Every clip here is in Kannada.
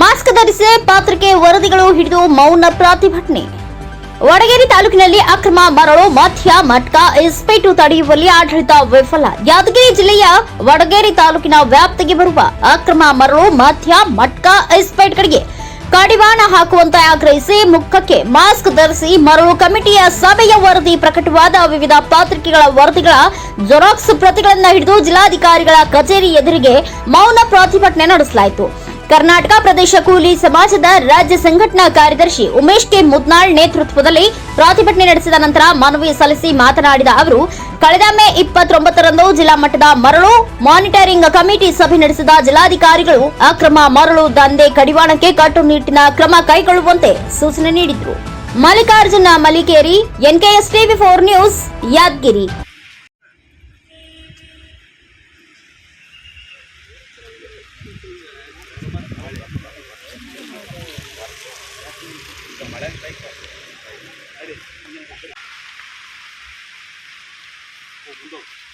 ಮಾಸ್ಕ್ ಧರಿಸಿ ಪಾತ್ರಕ್ಕೆ ವರದಿಗಳು ಹಿಡಿದು ಮೌನ ಪ್ರತಿಭಟನೆ. ವಡಗೇರಿ ತಾಲೂಕಿನಲ್ಲಿ ಅಕ್ರಮ ಮರಳು ಮಧ್ಯ ಮಟ್ಕ ಇಸ್ಪೇಟು ತಡೆಯುವಲ್ಲಿ ಆಡಳಿತ ವಿಫಲ. ಯಾದಗಿರಿ ಜಿಲ್ಲೆಯ ವಡಗೇರಿ ತಾಲೂಕಿನ ವ್ಯಾಪ್ತಿಗೆ ಬರುವ ಅಕ್ರಮ ಮರಳು ಮಧ್ಯ ಮಟ್ಕ ಇಸ್ಪೇಟ್ಗಳಿಗೆ ಕಡಿವಾಣ ಹಾಕುವಂತೆ ಆಗ್ರಹಿಸಿ ಮುಖಕ್ಕೆ ಮಾಸ್ಕ್ ಧರಿಸಿ ಮರಳು ಕಮಿಟಿಯ ಸಭೆಯ ವರದಿ ಪ್ರಕಟವಾದ ವಿವಿಧ ಪಾತ್ರಿಕೆಗಳ ವರದಿಗಳ ಜೆರಾಕ್ಸ್ ಪ್ರತಿಗಳನ್ನು ಹಿಡಿದು ಜಿಲ್ಲಾಧಿಕಾರಿಗಳ ಕಚೇರಿ ಎದುರಿಗೆ ಮೌನ ಪ್ರತಿಭಟನೆ ನಡೆಸಲಾಯಿತು. ಕರ್ನಾಟಕ ಪ್ರದೇಶ ಕೂಲಿ ಸಮಾಜದ ರಾಜ್ಯ ಸಂಘಟನಾ ಕಾರ್ಯದರ್ಶಿ ಉಮೇಶ್ ಕೆ ಮುದ್ನಾಳ್ ನೇತೃತ್ವದಲ್ಲಿ ಪ್ರತಿಭಟನೆ ನಡೆಸಿದ ನಂತರ ಮನವಿ ಸಲ್ಲಿಸಿ ಮಾತನಾಡಿದ ಅವರು, ಕಳೆದ ಮೇ ಇಪ್ಪತ್ತೊಂಬತ್ತರಂದು ಜಿಲ್ಲಾ ಮಟ್ಟದ ಮರಳು ಮಾನಿಟರಿಂಗ್ ಕಮಿಟಿ ಸಭೆ ನಡೆಸಿದ ಜಿಲ್ಲಾಧಿಕಾರಿಗಳು ಅಕ್ರಮ ಮರಳು ದಂಧೆ ಕಡಿವಾಣಕ್ಕೆ ಕಟ್ಟುನಿಟ್ಟಿನ ಕ್ರಮ ಕೈಗೊಳ್ಳುವಂತೆ ಸೂಚನೆ ನೀಡಿದರು. Mallikarjuna Malikeri NKS TV four news Yadagiri. Thank you.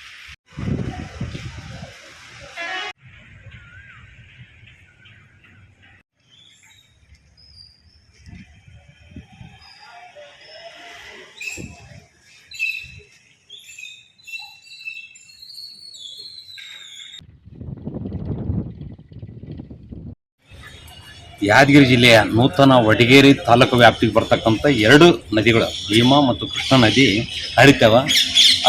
Yadagiri ಜಿಲ್ಲೆಯ ನೂತನ ವಡಗೇರಿ ತಾಲೂಕು ವ್ಯಾಪ್ತಿಗೆ ಬರ್ತಕ್ಕಂಥ ಎರಡು ನದಿಗಳು, ಭೀಮಾ ಮತ್ತು ಕೃಷ್ಣ ನದಿ ಹರಿತವ.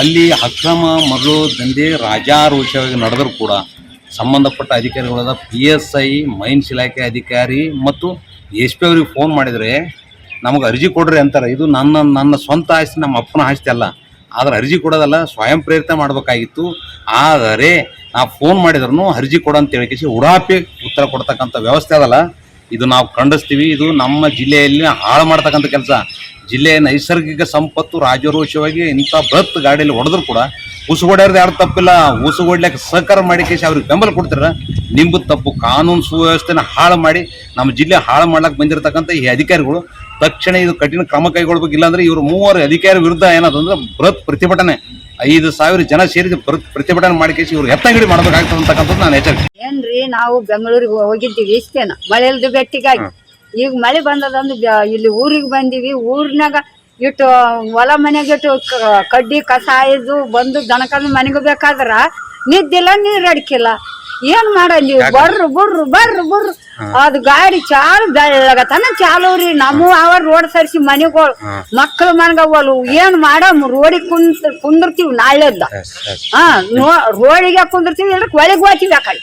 ಅಲ್ಲಿ ಅಕ್ರಮ ಮರಳು, ದಂಧೆ, ರಾಜಾರೋಷವಾಗಿ ನಡೆದರೂ ಕೂಡ ಸಂಬಂಧಪಟ್ಟ ಅಧಿಕಾರಿಗಳಾದ ಪಿ ಎಸ್ ಐ ಮೈನ್ಸ್ ಇಲಾಖೆ ಅಧಿಕಾರಿ ಮತ್ತು ಎಸ್ ಪಿ ಅವ್ರಿಗೆ ಫೋನ್ ಮಾಡಿದರೆ, ನಮಗೆ ಅರ್ಜಿ ಕೊಡ್ರಿ ಅಂತಾರೆ. ಇದು ನನ್ನ ನನ್ನ ಸ್ವಂತ ಆಸ್ತಿ, ನಮ್ಮ ಅಪ್ಪನ ಆಸ್ತಿ ಅಲ್ಲ. ಆದರೆ ಅರ್ಜಿ ಕೊಡೋದಲ್ಲ, ಸ್ವಯಂ ಪ್ರೇರಿತ ಮಾಡಬೇಕಾಗಿತ್ತು. ಆದರೆ ನಾವು ಫೋನ್ ಮಾಡಿದ್ರು ಅರ್ಜಿ ಕೊಡೋ ಅಂತ ಹೇಳಿ ಉಡಾಪಿ ಉತ್ತರ ಕೊಡ್ತಕ್ಕಂಥ ವ್ಯವಸ್ಥೆ ಅದಲ್ಲ. ಇದು ನಾವು ಖಂಡಿಸ್ತೀವಿ. ಇದು ನಮ್ಮ ಜಿಲ್ಲೆಯಲ್ಲಿ ಹಾಳು ಮಾಡ್ತಕ್ಕಂಥ ಕೆಲಸ. ಜಿಲ್ಲೆಯ ನೈಸರ್ಗಿಕ ಸಂಪತ್ತು ರಾಜರೋಷವಾಗಿ ಇಂಥ ಬೃಹತ್ ಗಾಡಿಯಲ್ಲಿ ಹೊಡೆದ್ರು ಕೂಡ ಉಸುಗೊಡ್ಯಾರ್ದು ಯಾರು ತಪ್ಪಿಲ್ಲ. ಉಸುಗೊಡ್ಲಿಕ್ಕೆ ಸಹಕಾರ ಮಾಡಿ ಕೇಸಿ ಅವ್ರಿಗೆ ಬೆಂಬಲ ಕೊಡ್ತೀರ ನಿಂಬು ತಪ್ಪು. ಕಾನೂನು ಸುವ್ಯವಸ್ಥೆನ ಹಾಳು ಮಾಡಿ ನಮ್ಮ ಜಿಲ್ಲೆ ಹಾಳು ಮಾಡ್ಲಕ್ಕೆ ಬಂದಿರತಕ್ಕಂಥ ಈ ಅಧಿಕಾರಿಗಳು ತಕ್ಷಣ ಇದು ಕಠಿಣ ಕ್ರಮ ಕೈಗೊಳ್ಬೇಕು ಇಲ್ಲಾಂದ್ರೆ ಇವರು ಮೂವರು ಅಧಿಕಾರಿ ವಿರುದ್ಧ ಏನಾದ್ರು ಬೃಹತ್ ಪ್ರತಿಭಟನೆ. ಐದು ಸಾವಿರ ಜನ ಸೇರಿದ ಪ್ರತಿಭಟನೆ ಮಾಡಿ ಕೇಸಿ ಇವ್ರು ಎತ್ತಂಗಡಿ ಮಾಡಬೇಕಾಗ್ತದೆ ಅಂತಕ್ಕಂಥದ್ದು ನಾನು ಎಚ್ಚರಿಕೆ. ಏನ್ರಿ ನಾವು ಬೆಂಗಳೂರಿಗೆ ಹೋಗಿದ್ದೀವಿ ಇಷ್ಟೇನ? ಮಳೆ ಇಲ್ದು ಬೆಟ್ಟಿಗಾಗಿ ಈಗ ಮಳೆ ಬಂದದಂದು ಇಲ್ಲಿ ಊರಿಗೆ ಬಂದೀವಿ. ಊರ್ನಾಗ ಇಟ್ಟು ಹೊಲ ಮನೆಗೆ ಇಟ್ಟು ಕಡ್ಡಿ ಕಸ ಇದು ಬಂದು ದನಕದ ಮನೆಗೆ ಬೇಕಾದ್ರ ನಿದ್ದಿಲ್ಲ ನೀರು ಅಡಿಕಿಲ್ಲ. ಏನ್ ಮಾಡಲ್ಲಿ ಬರ್ರು ಬರ್ರು ಬರ್ರು ಬರ್ರು. ಅದು ಗಾಡಿ ಚಾಲು ಬೆಳ್ಳಗತನ ಚಾಲು ರೀ. ನಮ್ಮ ಅವ ರೋಡ್ ಸರಿಸಿ ಮನೆಗಳು. ಮಕ್ಕಳು ಮನ್ಗವಲು ಏನ್ ಮಾಡಮ್? ರೋಡಿಗೆ ಕುಂದ್ ಕುಂದಿರ್ತೀವಿ ನಾಳೆದ್ದ ಹಾ ನೋ ರೋಡಿಗೆ ಕುಂದಿರ್ತೀವಿ ಇಲ್ಲ ಒಳಗೆ ಹೋಗ್ತೀವಿ ಆ ಕಡೆ.